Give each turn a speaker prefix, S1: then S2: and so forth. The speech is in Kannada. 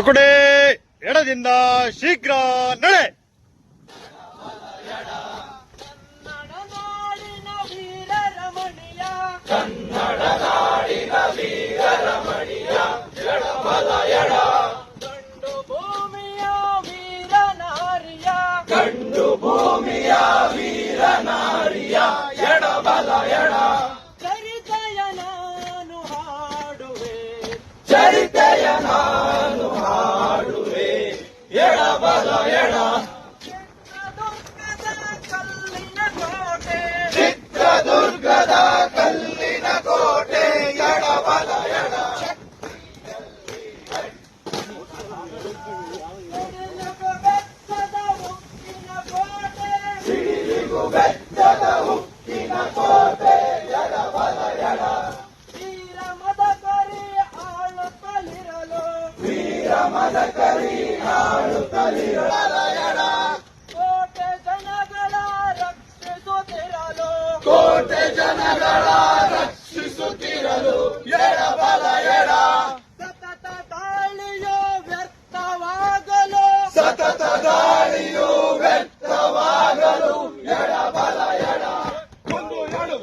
S1: ತುಕಡೆ ಎಡದಿಂದ ಶೀಘ್ರ ನಡೆ.
S2: ಕನ್ನಡ ನಾಡಿನ ವೀರ ರಮಣೀಯ ಗಂಡು ಭೂಮಿಯ ಕಲ್ಲಿನ ಕೋಟೆ
S3: ಚಿತ್ರದುರ್ಗದ ಕಲ್ಲಿನ ಕೋಟೆ ಎಡಬಲ ಎಡ
S2: ಸಿಡಿಲಿಗು ಬೆಟ್ಟದ ಉಕ್ಕಿನ ಕೋಟೆ
S3: ಎಡ
S2: ಕೋಟೆ ಜನಗಳ ರಕ್ಷಿಸುತ್ತಿರಲು
S3: ಎಡಬಲ ಎಡ.
S2: ಸತತ ದಾಳಿಯು ವ್ಯರ್ಥವಾಗಲು.
S3: ಸತತ ದಾಳಿಯು ವ್ಯರ್ಥವಾಗಲು ಎಡಬಲ ಎಡ. ಒಂದು ಹೇಳು